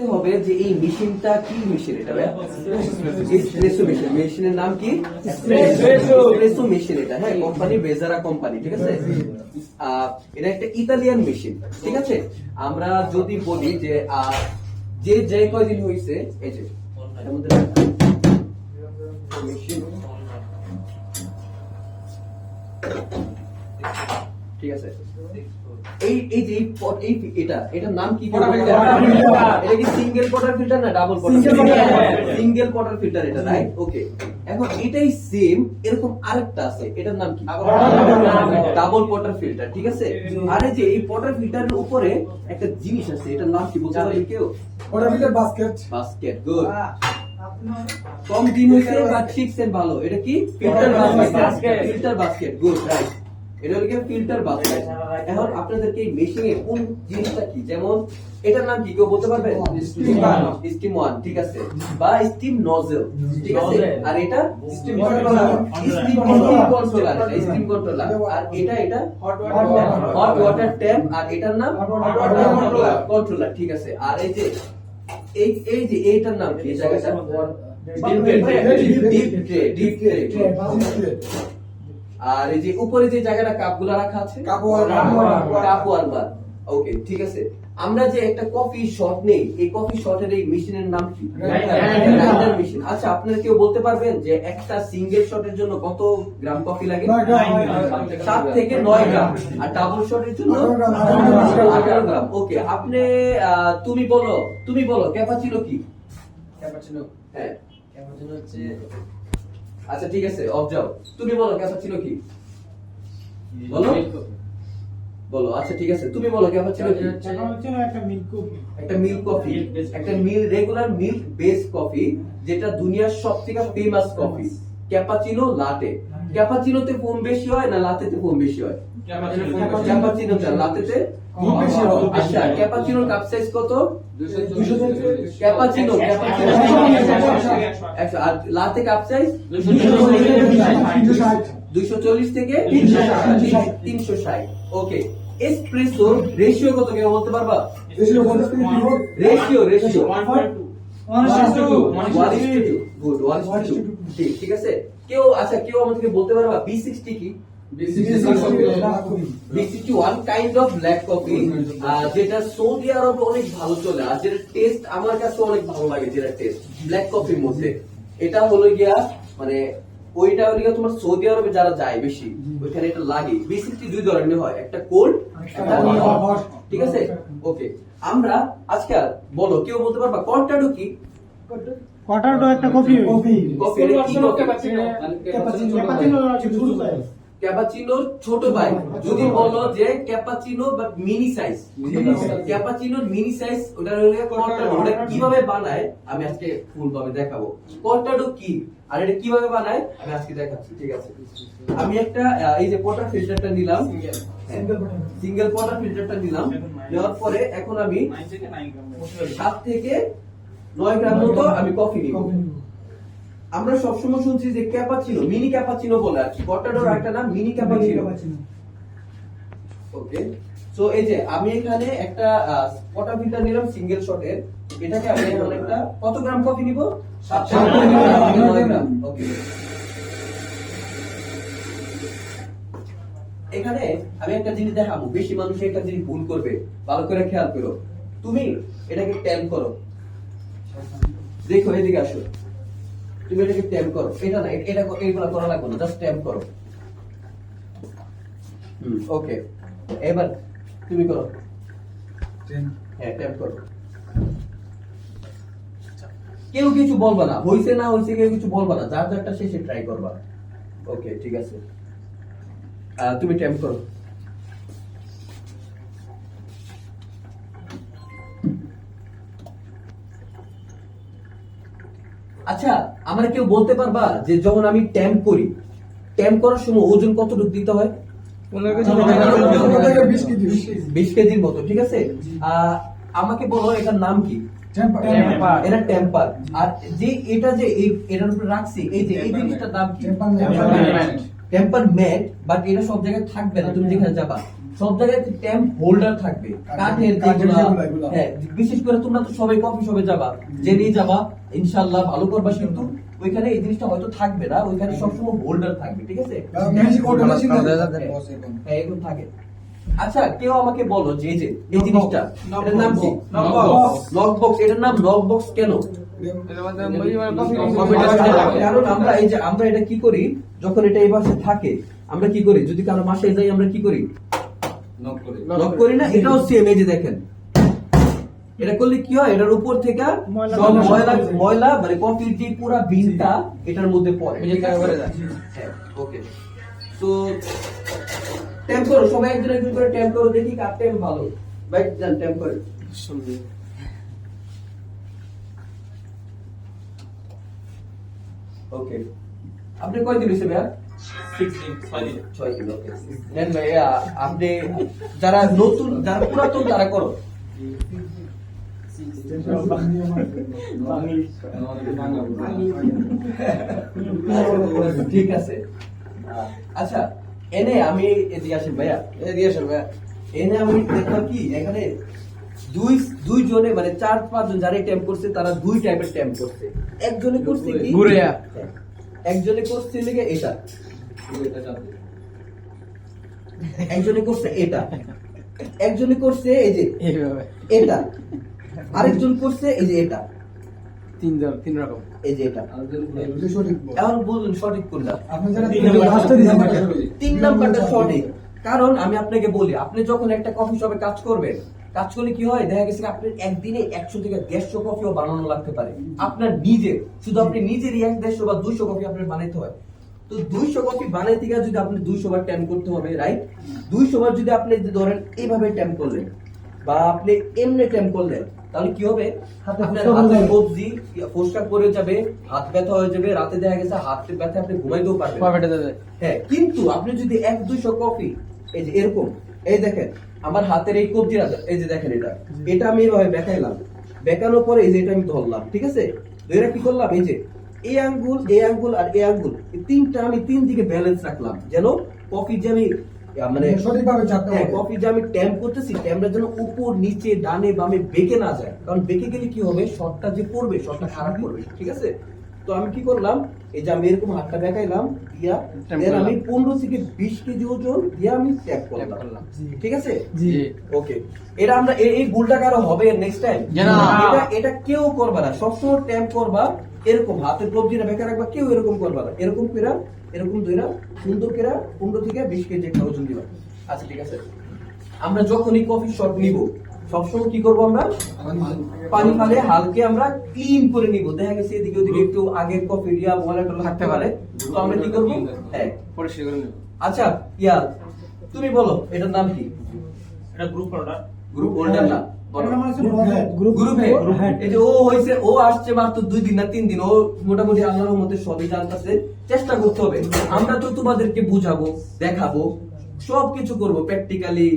থাকতে হবে যে এই মেশিনটা কি মেশিন এটা এসপ্রেসো মেশিন মেশিনের নাম কি? এসপ্রেসো মেশিন এটা হ্যাঁ কোম্পানি বেজারা কোম্পানি ঠিক আছে? এটা একটা ইতালিয়ান মেশিন ঠিক আছে? আমরা যদি বলি যে আহ, যে যে কয়দিন হয়েছে এই যে মেশিন ঠিক আছে? এই এই যে এই এটা এটার নাম কি এটা কি সিঙ্গেল পটার ফিল্টার না ডাবল পটার সিঙ্গেল পটার ফিল্টার এটা রাইট ওকে এখন এটাই সেম এরকম আরেকটা আছে। এটার নাম কি? ডাবল পটার ফিল্টার ঠিক আছে? আরে যে এই পটার ফিল্টারের উপরে একটা জিনিস আছে এটার নাম কি বলতে কেউ? বাস্কেট বাস্কেট গুড কম দিন হয়েছে বাট শিখছেন ভালো। এটা কি? Filter basket filter basket good right এটা হলো ফিল্টার বাস্কেট এখন আপনাদেরকে এই মেশিনে কোন জিনিসটা কি? যেমন এটার নাম কি কেউ বলতে পারবে? স্টিম ওয়ান ঠিক আছে? বা স্টিম নজেল ঠিক আছে? আর এটা স্টিম কন্ট্রোলার স্টিম কন্ট্রোলার আর এটা এটা. হট ওয়াটার ট্যাপ আর এটার নাম. কন্ট্রোলার ঠিক আছে? আর এই যে এই এই যে এইটার নাম কি? জায়গাটা? ডিপ ডিপ ট্রে ডিপ আর এই যে উপরে যে জায়গাটা কাপগুলো রাখা আছে? Cup warmer. Cup warmer okay ঠিক আছে। আমরা যে একটা কফি শট নেই এই কফি শটের এই মেশিনের নাম কি? গ্রাইন্ডার মেশিন আচ্ছা আপনারা কেউ বলতে পারবেন যে একটা সিঙ্গেল শটের জন্য কত গ্রাম কফি লাগে? নয় গ্রাম। সাত থেকে নয় গ্রাম। আর ডাবল শটের জন্য আঠারো গ্রাম, ওকে আপনি আহ, তুমি বলো তুমি বলো ক্যাপাচিনো কি? ক্যাপাচিনো হ্যাঁ। ক্যাপাচিনো হচ্ছে আচ্ছা ঠিক আছে অফ যাও। তুমি বলো ক্যাপাচিনো কি? বলো? বলো আচ্ছা ঠিক আছে তুমি বলো ক্যাপাচিনো কি? একটা মিল্ক কফি Milk based একটা মিল রেগুলার মিল্ক বেস কফি যেটা দুনিয়ার সব থেকে ফেমাস কফি ক্যাপাচিনো লাটে ক্যাপাচিনোতে ফোম বেশি হয় না লাটেতে ফোম বেশি হয়? লাতেতে। আচ্ছা ক্যাপাচিনোর কাপ সাইজ কত? Cappuccino cappuccino. আর লাতে কাপ সাইজ তিনশো ষাট। দুইশো চল্লিশ থেকে তিনশো ষাট। ওকে। এসপ্রেসো রেশিও কত কেউ বলতে পারবা। রেশিও রেশিও ঠিক আছে? কেউ আচ্ছা কেউ আমাদেরকে বলতে পারবা? বি সিক্সটি কি? V one kind of black coffee যেটা সৌদি আরবে অনেক ভালো চলে আর যেটা টেস্ট আমার কাছে অনেক ভালো লাগে যেটা টেস্ট ব্ল্যাক কফির মধ্যে। এটা হলো গিয়া মানে ওইটা হলো গিয়া তোমার সৌদি আরবে যারা যায় বেশি ওইখানে এটা লাগে। বি সিক্সটি দুই ধরনের হয় একটা কোল্ড ঠিক আছে? ওকে আমরা আজকে বলো কেউ বলতে পারবা কন্টাডো কি? কটারটো একটা কফি কফি। কফি এটা কি কফি? ক্যাপাচিনোর ছোট ভাই। যদি বলো যে ক্যাপাচিনো বাট মিনি সাইজ। ক্যাপাচিনোর মিনি সাইজ ওটা হলো কর্টাডো। ওটা কীভাবে বানায়? আমি আজকে ফুল ভাবে দেখাবো। কর্টাডো কি? আর এটা কীভাবে বানায়? আমি আজকে দেখাচ্ছি ঠিক আছে? আমি একটা এই যে পটার ফিল্টারটা নিলাম। সিঙ্গেল পটার ফিল্টারটা নিলাম। নেওয়ার পরে এখন আমি সাত থেকে নয় গ্রাম মতো আমি কফি নিব। আমরা সবসময় শুনছি যে ক্যাপাচিনো মিনি ক্যাপাচিনো বলে আর কি। কর্টাডোর একটা নাম মিনি ক্যাপাচিনো। ওকে সো এই যে আমি এখানে একটা কটা ফিল্টার নিলাম সিঙ্গেল শটের এটাকে আমি এখন একটা কত গ্রাম কফি নিব? গ্রাম। ওকে। এখানে আমি একটা জিনিস দেখাবো বেশি মানুষ একটা জিনিস ভুল করবে ভালো করে খেয়াল করো। তুমি এটাকে ট্যাপ করো। দেখো এদিকে আসো। তুমি এটাকে ট্যাপ করো। এটা না এটা এইগুলা করা লাগবে না জাস্ট ট্যাপ করো। হুম ওকে এবার তুমি করো। হ্যাঁ ট্যাপ করো। কেউ কিছু বলবা না হইছে না হইছে কেউ কিছু বলবা না যার যারটা শেষে ট্রাই করবা। ওকে ঠিক আছে। তুমি ট্যাপ করো। আচ্ছা আমার কেউ বলতে পারবা যে যখন আমি ট্যাম্প করি ট্যাম্প করার সময় ওজন কতটুকু দিতে হয়? বিশ কেজি। কেজির মতো ঠিক আছে? আহ, আমাকে বলো এটার নাম কি. এটা টেম্পার আর যে এটা যে এটার উপরে রাখছি এই যে এই জিনিসটার নাম কি? টেম্পার ম্যাট বাট এটা সব জায়গায় থাকবে না তুমি যেখানে যাবা। সব জায়গায় ট্যাম্প হোল্ডার থাকবে কাঠের যেগুলা। হ্যাঁ বিশেষ করে তোমরা তো সবাই কফি শপে যাবা যে নিয়ে যাবা ইনশাআল্লাহ ভালো করবা কিন্তু ওইখানে এই জিনিসটা হয়তো থাকবে না ওইখানে সবসময় হোল্ডার থাকবে ঠিক আছে? অটো মেশিন হ্যাঁ এগুলো থাকে। আচ্ছা কেউ আমাকে বলো যে এই যে এই জিনিসটা এটার নাম কি. লক বক্স এটার নাম লক বক্স কেন আমরা এই যে আমরা এটা কি করি যখন এটা এই পাশে থাকে আমরা কি করি? যদি কারও মাসে যাই আমরা কি করি? লক করি। না এটাও সেম এই যে দেখেন। এটা করলে কি হয়? এটার উপর থেকে সব ময়লা ময়লা মানে কফির যে পুরো বিনটা এটার মধ্যে পড়ে। হ্যাঁ ওকে তো ট্যাম্প করো সবাই একজন একজন করে ট্যাম্প করো দেখি কার ট্যাম্প ভালো। ভাই যান ট্যাম্প করে। ওকে আপনি কয় দিন হয়েছে ভাইয়া? আপনি যারা নতুন যারা পুরাতন তারা করো। ঠিক আছে। আচ্ছা এনে আমি এদিকে আসেন ভাইয়া। এদিকে আসেন ভাইয়া। এনে আমি দেখলাম কি এখানে দুই দুই জনে মানে চার পাঁচ জন যারা ট্যাম্প করছে তারা দুই টাইপের ট্যাম্প করছে। একজনে করছে কি। একজনে করছে এটা একজনে করছে এটা। একজনে করছে এই যে এটা। আরেকজন করছে এই যে এটা। তিন তিন রকম। এই যে এটা। এখন বলুন সঠিক কোনটা? আপনি যারা তিন নাম্বারটা সঠিক। কারণ আমি আপনাকে বলি আপনি যখন একটা কফি শপে কাজ করবেন কাজ করলে কি হয়? দেখা গেছে আপনার একদিনে একশো থেকে দেড়শো কফিও বানানো লাগতে পারে। আপনার নিজের শুধু আপনি নিজেরই এক দেড়শো বা দুইশো কফি আপনার বানাইতে হয়। তো দুইশো কফি বানাইতে গিয়ে যদি আপনি দুইশো বার ট্যাম্প করতে হবে রাইট দুইশো বার যদি আপনি ধরেন এইভাবে ট্যাম্প করলেন বা আপনি এমনি ট্যাম্প করলেন তাহলে কি হবে? হাতে আপনার হাতে কবজি ফোসকা পড়ে যাবে হাত ব্যথা হয়ে যাবে রাতে দেখা গেছে হাত ব্যথা আপনি ঘুমাইতেও পারবেন হ্যাঁ কিন্তু আপনি যদি এক দুইশো কফি এই যে এরকম এই দেখেন আমার হাতের এই কবজিটা এই যে দেখেন এটা এটা আমি এভাবে বেঁকাইলাম। বেঁকানোর পরে এই যে এটা আমি ধরলাম ঠিক আছে? ধরে কি করলাম? এই যে এই আঙ্গুল এই আঙ্গুল আর এই আঙ্গুল এই তিনটা আমি তিন দিকে ব্যালেন্স রাখলাম। যেন কফি যে আমি মানে সঠিকভাবে চাপতে হ্যাঁ হবে। কফি যে আমি ট্যাম্প করতেছি ট্যাম্পটা যেন উপর নিচে ডানে বামে বেঁকে না যায়। কারণ বেঁকে গেলে কি হবে? শটটা যে পড়বে শটটা খারাপ করবে ঠিক আছে? তো আমি কি করলাম? এই যে আমি এরকম হাতটা দেখাইলাম দিয়া আমি পনেরো থেকে বিশ কেজি ওজন দিয়ে আমি ট্যাপ করলাম। ঠিক আছে? জি। ওকে এটা আমরা এই এই ভুলটা কারও হবে নেক্সট টাইম এটা এটা কেউ করবে না। সবসময় ট্যাম্প করবা এরকম হাতের কবজিটা বেকার রাখবা কেউ এরকম করবা না। এরকম কেরা এরকম দইরা সুন্দর কেরা পনেরো থেকে বিশ কেজি একটা ওজন দিবা। আচ্ছা ঠিক আছে। আমরা যখনই কফি শট নিব সবসময় কি করব আমরা? পানি ফালে হালকে আমরা ক্লিন করে নিব। দেখা গেছে এদিকে ওদিকে একটু আগের কফি দিয়া ময়লা টলা থাকতে পারে। তো আমরা কি করব? হ্যাঁ। পরিষ্কার করে নেব। আচ্ছা ইয়া তুমি বলো এটার নাম কি? এটা গ্রুপ অর্ডার গ্রুপ হোল্ডার না। বলো গ্রুপ গ্রুপ এই যে ও হইছে ও আসছে মাত্র দুই দিন না তিন দিন। ও মোটামুটি আল্লাহর মধ্যে সবই জানতেছে। চেষ্টা করতে হবে। আমরা তো তোমাদেরকে বুঝাবো দেখাবো সব কিছু করব। প্র্যাকটিক্যালি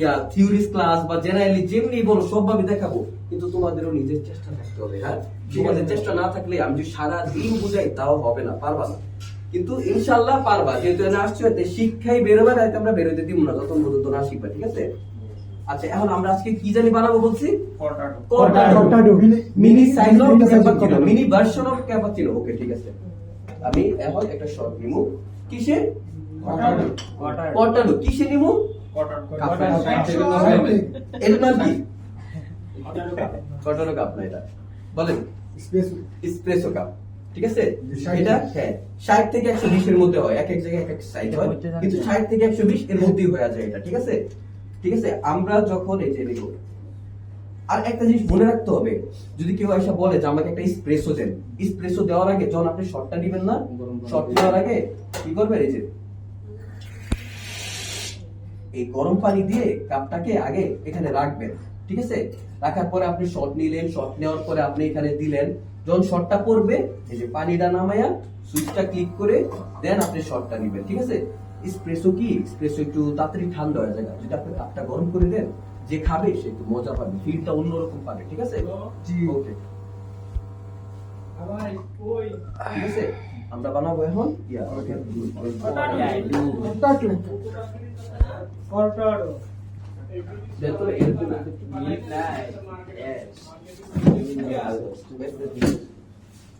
ইয়া থিওরিস ক্লাস বা জেনারেলি যেমনি বলো সবভাবে দেখাবো। কিন্তু তোমাদেরও নিজের চেষ্টা থাকতে হবে হ্যাঁ? তোমাদের চেষ্টা না থাকলে আমি যদি সারা দিন বুঝাই তাও হবে না পারবা না। কিন্তু ইনশাল্লাহ পারবা। যেহেতু এখানে আসছো এতে শিক্ষাই বেরোবে না এতে আমরা বেরোতে দিব না যতক্ষণ পর্যন্ত না শিখবা ঠিক আছে? আচ্ছা এখন আমরা আজকে কি জানি বানাবো বলছি? Cortado mini size of cappuccino mini version of cappuccino okay ঠিক আছে। আমি এখন একটা শর্ট নিমু কিসে? কর্টাডো কিসে নিমু এর নাম কি? কর্টাডো কাপ না এটা। বলেন। স্পেস কাপ ঠিক আছে? এটা হ্যাঁ। ষাট থেকে একশো বিশ এর মধ্যে হয়। এক এক জায়গায় এক এক সাইজ হয়। কিন্তু ষাট থেকে একশো বিশ এর মধ্যেই হয়ে যায় এটা। ঠিক আছে? ঠিক আছে? আমরা যখন এই যে নিব আর একটা জিনিস মনে রাখতে হবে যদি কেউ এসে বলে যে আমাকে একটা স্প্রেসো দেন স্প্রেসো দেওয়ার আগে যখন আপনি শটটা নেবেন না? শট নেওয়ার আগে কি করবেন এই যে এই গরম পানি দিয়ে কাপটাকে আগে এখানে রাখবেন ঠিক আছে? রাখার পরে আপনি শট নিলেন শট নেওয়ার পরে আপনি এখানে দিলেন। যখন শটটা পড়বে এই যে পানিটা নামায়া সুইচটা ক্লিক করে দেন আপনি শটটা নেবেন ঠিক আছে? স্প্রেসো কি? স্প্রেসো একটু তাড়াতাড়ি ঠান্ডা হয়ে যায়। যদি আপনি কাপটা গরম করে দেন যে খাবে সে একটু মজা পাবে ফিলটা অন্যরকম পাবে ঠিক আছে? জি। ওকে ঠিক আছে? আমরা বানাবো এখন? ইয়া দেখো এরকম মিনিট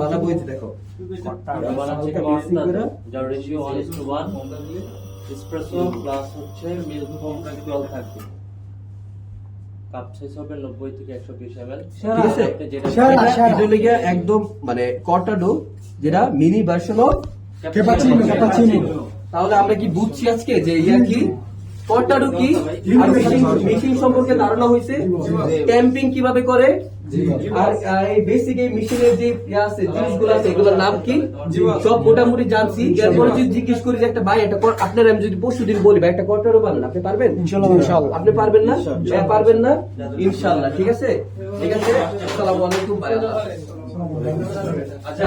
এই যে দেখো। এটা বানাচ্ছে কর্তা যার ratio 1 is to 1 espresso plus হচ্ছে মিল্ক ফোম জল থাকবে কাপ সাইজ হবে 90 থেকে 120 ml ঠিক আছে? যেটা একদম মানে কর্টাডো যেটা mini version of cappuccino, cappuccino. তাহলে আমরা কি বুঝছি আজকে যে ইয়া কি? কর্টাডো কি? আর মেশিন সম্পর্কে ধারণা হয়েছে ক্যাম্পিং কীভাবে করে? আর এই বেসিক এই মেশিনের যে আছে জিনিসগুলো আছে এগুলোর নাম কি? সব মোটামুটি জানছি। এরপরে যদি জিজ্ঞেস করি যে একটা ভাই একটা কর- আপনার আমি যদি পরশু দিন বলি ভাই একটা কর্টাডো বানান আপনি পারবেন? ইনশাল্লাহ, ইনশাল্লাহ। আপনি পারবেন না? হ্যাঁ, পারবেন না? ইনশাআল্লাহ ঠিক আছে? ঠিক আছে? আসসালামু আলাইকুম ভাই। আচ্ছা